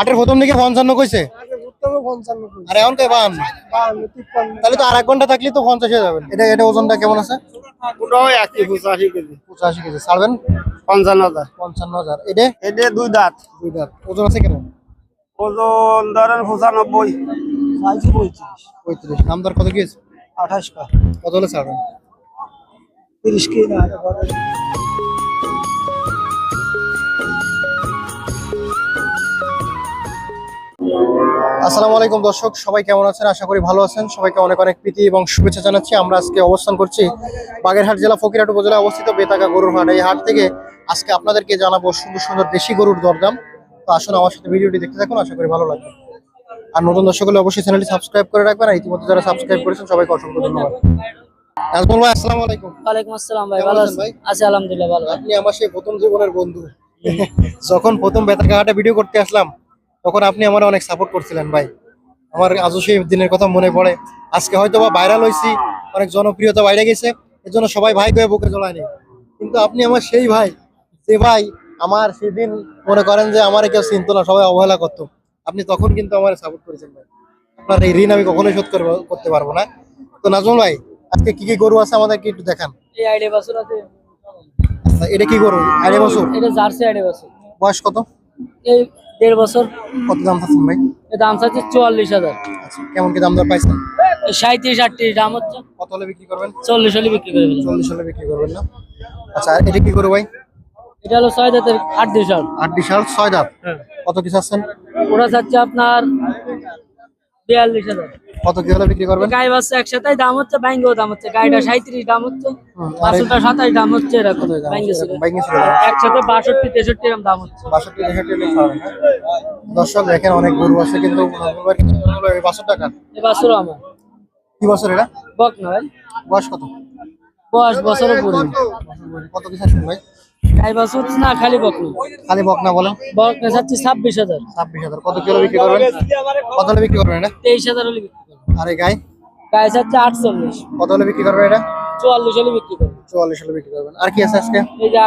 আটের প্রথম দিকে পঞ্চান্ন কইছে? আর এখন বাহান্ন বাহান্ন তাহলে তো আর এক ঘণ্টা থাকলে তো পঞ্চাশ হয়ে যাবে। এটা এটা ওজনটা কেমন আছে? পঁচাশি কেজি। পঁচাশি কেজি। ছাড়বেন? পঞ্চান্ন হাজার। পঞ্চান্ন হাজার। এটা? এটা দুই দাঁত। দুই দাঁত। ওজন আছে কেমন? ওজন ধরেন পঁচানব্বই। সাইজ পঁয়ত্রিশ। পঁয়ত্রিশ। দাম দর কত গিয়েছে আঠাশ কা। কত হলে ছাড়বেন? তিরিশ কেজি আসসালামু আলাইকুম দর্শক সবাই কেমন আছেন? আশা করি ভালো আছেন। সবাইকে অনেক অনেক প্রীতি এবং শুভেচ্ছা জানাচ্ছি। আমরা আজকে অবস্থান করছি বাগেরহাট জেলা ফকিরহাট উপজেলায় অবস্থিত বেতাকা গরুর হাট। এই হাট থেকে আজকে আপনাদেরকে জানাব সুন্দর সুন্দর দেশি গরুর দরদাম। তো আসুন আমার সাথে ভিডিওটি দেখতে থাকুন আশা করি ভালো লাগবে। আর নতুন দর্শক হলে অবশ্যই চ্যানেলটি সাবস্ক্রাইব করে রাখবেন। আর ইতিমধ্যে যারা সাবস্ক্রাইব করেছেন সবাইকে অসংখ্য ধন্যবাদ। নাজমুল ভাই আসসালামু আলাইকুম। ওয়ালাইকুম আসসালাম ভাই ভালো আছেন আছেন? ভাই? আছি আলহামদুলিল্লাহ ভালো। আপনি আমার সেই প্রথম জীবনের বন্ধু। যখন প্রথম বেতারকা হাটে ভিডিও করতে আসলাম তখন আপনি আমার অনেক সাপোর্ট করছিলেন ভাই। আমার আজও সেই দিনের কথা মনে পড়ে। আজকে হয়তো বা ভাইরাল হয়েছি অনেক জনপ্রিয়তা বাইরে গেছে এর জন্য সবাই ভাই কয়ে বুকে জড়ায়নি কিন্তু আপনি আমার সেই ভাই যে ভাই আমার সেদিন মনে করেন যে আমার কেউ চিনত না সবাই অবহেলা করতো। আপনি তখন কিন্তু আমার সাপোর্ট করেছেন ভাই। আপনার এই ঋণ আমি কখনোই শোধ করবো- করতে পারব না। তো নাজমুল ভাই আজকে কি কি গরু আছে আমাদেরকে একটু দেখান। এই আছে। আচ্ছা, এটা কি গরু? আড়াই বছর? এটা জার্সি বয়স কত? এই দেড় বছর। কত দাম পাচ্ছেন ভাই? দাম চাচ্ছে চুয়াল্লিশ হাজার। আচ্ছা কেমন কি দাম দর পাইছেন? সাঁত্রিশ আটত্রিশ দাম হচ্ছে। কত হলে বিক্রি করবেন? চল্লিশ হলে বিক্রি করবেন চল্লিশ হলে বিক্রি করবেন না? আচ্ছা আর এটা কি করব ভাই? এটা হলো ছয় দাঁতের আট দুই সাল। আট বিশাল ছয় দাঁত। কত কি চাচ্ছেন? ওরা চাচ্ছে আপনার বিয়াল্লিশ হাজার। কত কি হলে বিক্রি করবেন? গাই বাচ্চা একসাথে দাম হচ্ছে ব্যাঙ্গেও দাম হচ্ছে। গাড়িটা সাঁত্রিশ দাম হচ্ছে সাতাশ দাম হচ্ছে এরকম ব্যাঙ্গে একসাথে বাষট্টি তেষট্টি এরকম দাম হচ্ছে। বাষট্টি তেষট্টি দর্শক দেখেন অনেক গরু আছে কিন্তু বাছুর টাকা এই বাসুরও আমার। কি বছর এটা? বক না ভাই। বয়স কত? বয়স বছরের পরে কত কি চাচ্ছেন ভাই? গাই বাছুর না খালি বকনা। খালি বক না বলেন। বকনা চাচ্ছি ছাব্বিশ হাজার। ছাব্বিশ হাজার। কত কিলো বিক্রি করবেন? কত বিক্রি করবেন এটা? তেইশ হাজার আর গাই? গায়ে চাচ্ছে আটচল্লিশ। কত হলে বিক্রি করবেন এটা? চুয়াল্লিশ হলে বিক্রি করব। চুয়াল্লিশ হলে বিক্রি করবেন। আর কি আছে আজকে? এই যে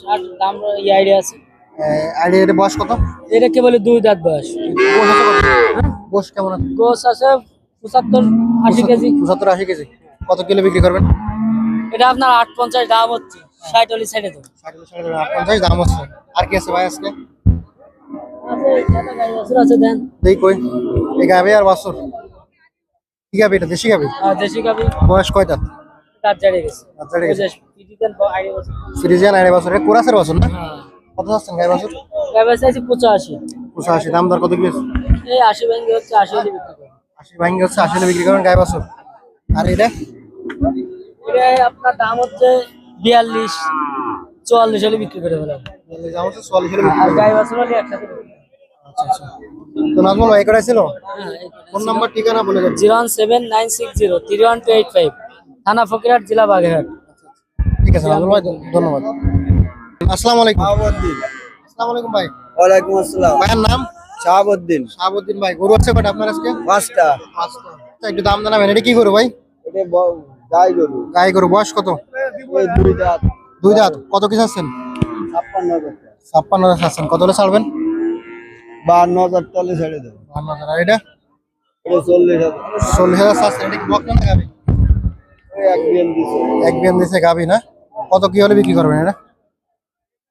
ষাট দাম এই আইডিয়া আছে। আইডিয়া এটা বয়স কত? এটাকে বলে দুই দাঁত বয়স? গোশ কেমন আছে? গোস আছে পঁচাত্তর আশি কেজি। পঁচাত্তর আশি কেজি। কত কিলো বিক্রি করবেন? এটা আপনার আট পঞ্চাশ দাম হচ্ছে। ষাট হলে ছেড়ে দেবো। ষাট কিলো ষাট কিলো, আট পঞ্চাশ দাম হচ্ছে। আর কি আছে ভাই আজকে? আছে গাই দেন। দেই কই এই গাবি আর বাছুর? কি গাবি এটা দেশি গাবি আর দেশি গাবি বয়স কয় দাঁত দাঁত গেছে। দাঁত জাড়ে গেছে। ওই যে পিটি দেন আইডিয়া বাছুর আড়াই বছর এটা কোরাসের বছর না? হ্যাঁ। কত যাচ্ছেন গাই বছর? গাই বাছুর আছে পঁচাশি। পঁচাশি দাম দর কত কি এই আশি ব্যাঙ্গে হচ্ছে আশি হলে বিক্রি আশি ভাঙ্গি হচ্ছে আশি হলে বিক্রি করেন গাই বছর। আর এটা? এটা আপনার দাম হচ্ছে বিয়াল্লিশ চুয়াল্লিশ হলে বিক্রি করে ফেলাম এই দাম হচ্ছে চুয়াল্লিশ হলে বিক্রি আর গাই বাছুর হলে একসাথে আচ্ছা আচ্ছা। তো নাজমুল ভাই কটাই ছিল? ফোন নাম্বার ঠিকানা বলে দেন। Zero one seven nine six zero three one two eight five থানা ফকিরহাট জেলা বাগেরহাট। ঠিক আছে নাজমুল ভাই ধন্যবাদ। আসসালামু আলাইকুম। আসসালামু আলাইকুম ভাই। ওয়ালাইকুম আসসালাম। ভাইয়ের নাম? শাহাবুদ্দিন। শাহাবুদ্দিন ভাই গরু আছে কটা আপনার আজকে? পাঁচটা। আচ্ছা একটু দাম জানাবেন এটা কি গরু ভাই? এটা গাই গরু। গাই গরু বয়স কত? দুই দাঁত। দুই দাঁত। কত কি চাচ্ছেন? ছাপ্পান্ন। ছাপ্পান্ন হাজার চাচ্ছেন। কত হলে ছাড়বেন? বাহান্ন হাজার টালে ছেড়ে দেবো। বান্ন হাজার আর এটা? এটা চল্লিশ হাজার। চল্লিশ হাজার চাচ্ছেন এটা কি বকনা না গাবি? এক বিয়ান দিচ্ছে এক বিয়ান দিছে গাবি না? কত কি হলে বিক্রি করবেন এটা?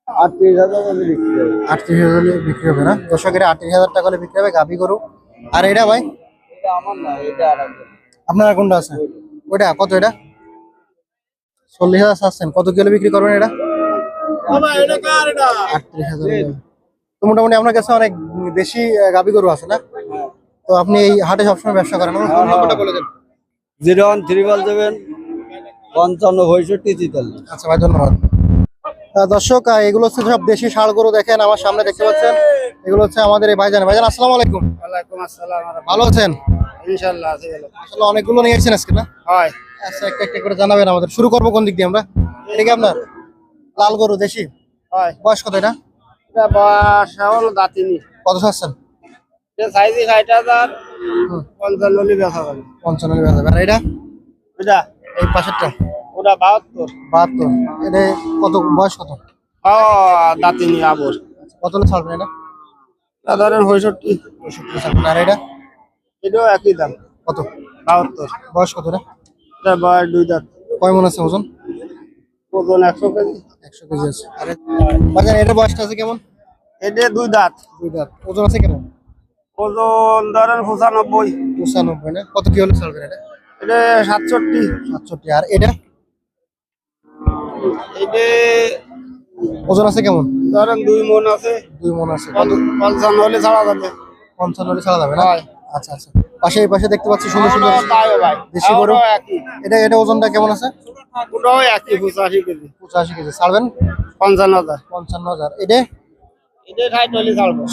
আটত্রিশ হাজার আমি বিক্রি আটত্রিশ হাজার হলে বিক্রি হবে না? দর্শকের আটত্রিশ হাজার টাকা হলে বিক্রি হবে গাবি গরু। আর এটা ভাই? এটা আমার না এটা আর আপনার কোনটা আছে? ওইটা কত এটা? চল্লিশ হাজার চাচ্ছেন কত কিলো বিক্রি করবেন এটা? আটত্রিশ হাজার। মোটামুটি আপনার কাছে অনেক দেশি গাভী গরু আছে না? তো আপনি এই হাটে সবসময় ব্যবসা করেন আমার বলে দেন। Zero one three one seven পঞ্চান্ন পঁয়ষট্টি তেতাল্লিশ। আচ্ছা ভাই ধন্যবাদ। দর্শক এগুলো হচ্ছে সব দেশি ষাড় গরু দেখেন আমার সামনে দেখতে পাচ্ছেন। এগুলো হচ্ছে আমাদের এই ভাইজান। ভাইজান আসসালামু আলাইকুম। ওয়ালাইকুম আসসালাম ভালো আছেন? ইনশাল্লাহ আছে ভালো। আসলে অনেকগুলো নিয়ে এসেছেন আজকে না? হয়। আচ্ছা একটা একটা করে জানাবেন আমাদের। শুরু করব কোন দিক দিয়ে আমরা? এটা কি আপনার? লাল গরু দেশি? হয়। বয়স কত এটা? এটা বয়স হলো দাঁতিনি। কত চাচ্ছেন? এটা সাইজে ষাট হাজার পঞ্চান্ন বেচা যাবে পঞ্চান্ন যাবে আর এটা? এটা? এই পাশেরটা? ওটা বাহাত্তর। বাহাত্তর। এটা কত বয়স কত? ও দাঁতিনি আবর কত ছাড়বেন এটা? ধরেন পঁয়ষট্টি। পঁয়ষট্টি ছাড়বেন। আর এটা? এটাও একই দাম। কত? বাহাত্তর। বয়স কত এটা? এটা বয়স দুই দাঁত। কয় মন আছে ওজন? ওজন একশো কেজি। একশো কেজি আছে। আরে বাজার এটার বয়সটা আছে কেমন? এটা দুই দাঁত। দুই দাঁত। ওজন আছে কেমন? ওজন ধরেন পঁচানব্বই। পঁচানব্বই না? কত কি হলে ছাড়বেন এটা? এটা সাতষট্টি। সাতষট্টি। আর এটা? এটা ওজন আছে কেমন? ধরেন দুই মন আছে। দুই মন আছে। পঞ্চান্ন হলে ছাড়া যাবে। পঞ্চান্ন হলে ছাড়া যাবে না? আচ্ছা আচ্ছা। পাশে এই পাশে দেখতে পাচ্ছি সুন্দর সুন্দর দেশি গরু। এটা এটা ওজনটা কেমন আছে? পঁচাশি কেজি। পঁচাশি কেজি। ছাড়বেন? পঞ্চান্ন হাজার। পঞ্চান্ন হাজার। এটা?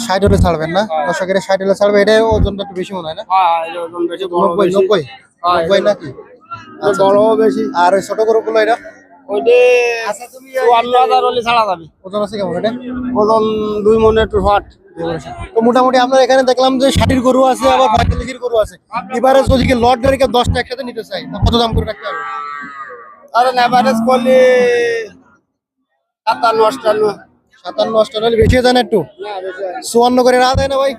ষাট হলে ছাড়বেন না? দর্শক এটা ষাট হলে ছাড়বে এটা ওজনটা একটু বেশি মনে হয় না? হ্যাঁ বড় নব্বই হ্যাঁ, নব্বই নাকি? এটা বেশি। আর ওই ছোট ছাড়া যাবে। ওজন এটা? দুই মনে একটু তো মোটামুটি আপনার এখানে দেখলাম যে ষাটির গরু আছে আবার পঁয়তাল্লিশের গরু আছে। এবারে যদি কি লট গাড়িকে দশটা একসাথে নিতে চাই কত দাম করে রাখতে হবে? করলে সাতান্ন অষ্টান্ন সাতান্ন অষ্টান্ন বেশি যায় না একটু? না, বেশি না। চুয়ান্ন করে দেয় না ভাই?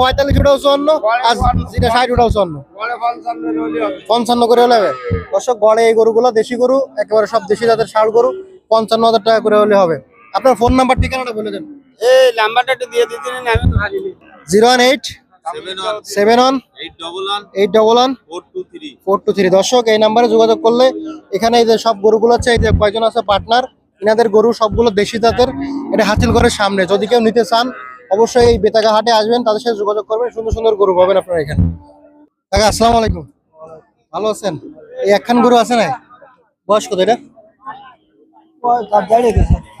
পঁয়তাল্লিশ ওটাও চুয়ান্ন আর যেটা ষাট ওটাও চুয়ান্ন। পঞ্চান্ন করে হলে হবে। দর্শক গড়ে এই গরুগুলো দেশি গরু একেবারে সব দেশি জাতের ষাড় গরু পঞ্চান্ন হাজার টাকা করে হলে হবে। আপনার ফোন নাম্বার ঠিকানাটা বলে দেন। এই নাম্বারটা একটু দিয়ে দিতে zero one eight seven one. Eight double one. Four two three. দর্শক এই নাম্বারে যোগাযোগ করলে এখানে এই যে সব গরুগুলো আছে এই যে কয়জন আছে পার্টনার এনাদের গরু সবগুলো দেশি জাতের এটা হাতিল ঘরের সামনে। যদি কেউ নিতে চান অবশ্যই এই বেতাগা হাটে আসবেন তাদের সাথে যোগাযোগ করবেন সুন্দর সুন্দর গরু পাবেন আপনারা এখানে। কাকা আসসালামু আলাইকুম। ভালো আছেন? এই একখান গরু আছে না? বয়স কত এটা?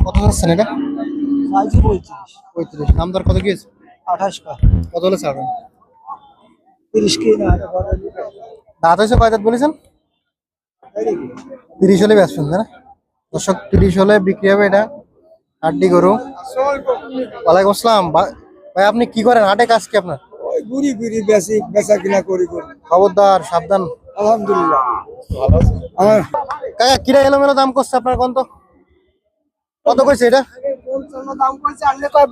কত যাচ্ছেন এটা? পঁয়ত্রিশ। দাম দর কত গিয়েছে আঠাশ কত হলে ছাড়বেন তিরিশ কি না দাঁত হয়েছে কয় দাঁত বলেছেন? তিরিশ হলে তাই না? দর্শক তিরিশ হলে বিক্রি হবে এটা। হাড্ডি গরু। ওয়ালাইকুম আসসালাম। ভাই আপনি কি করেন? হাটে কাজ কি আপনার? ওই ঘুরি ঘুরি বেশি বেচা কিনা করি করি খবরদার সাবধান। আলহামদুলিল্লাহ। কাকা কিরা এলোমেলো দাম করছে আপনার কত? কত কইছে এটা? দাম কইছে আনলে কয়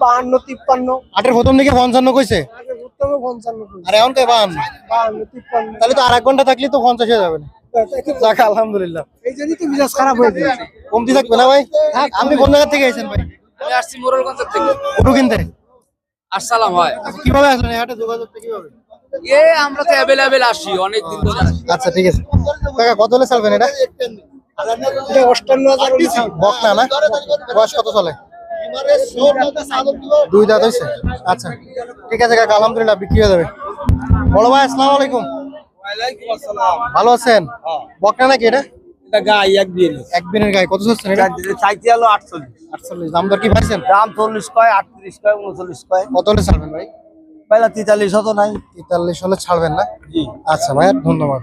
প্রথম দিকে কইছে? আগে উত্তমে পঞ্চান্ন কইছে। আর এখন কয় তাহলে তো আর এক ঘণ্টা থাকলে তো পঞ্চাশ হয়ে যাবে। না যাক আলহামদুলিল্লাহ। এই জন্যই তো মিজাজ খারাপ হয়ে গেছে। কমতি থাকবে না ভাই? আপনি কোন জায়গা থেকে এসেছেন ভাই? আমি আসছি মোরলগঞ্জ থেকে। গরু কিনতে আসসালাম হয় আচ্ছা, কীভাবে আসলেন? হাটে যোগাযোগটা কীভাবে? এ আমরা তো অ্যাভেলেবেল আসি অনেক দিন ধরে আচ্ছা ঠিক আছে। কাকা কত হলে চালবেন এটা? এটা অষ্টান্ন হাজার বকনা না বয়স কত চলে? দুই দাঁত হয়েছে আচ্ছা ঠিক আছে কাকা আলহামদুলিল্লাহ বিক্রি হয়ে যাবে। বড় ভাই আসসালামু আলাইকুম। ভালো আছেন? বকনা নাকি এটা? এটা গাই এক বিয়ে এক দিনের গায়ে কত চাচ্ছেন এটা? চাইতে হলো আটচল্লিশ। আটচল্লিশ। দাম দর কি পাইছেন? দাম চল্লিশ কয় আটত্রিশ কয় উনচল্লিশ কয়। কত হলে ছাড়বেন ভাই? পয়লা তেতাল্লিশ হতো নাই। তেতাল্লিশ হলে ছাড়বেন না? জি। আচ্ছা ভাই ধন্যবাদ।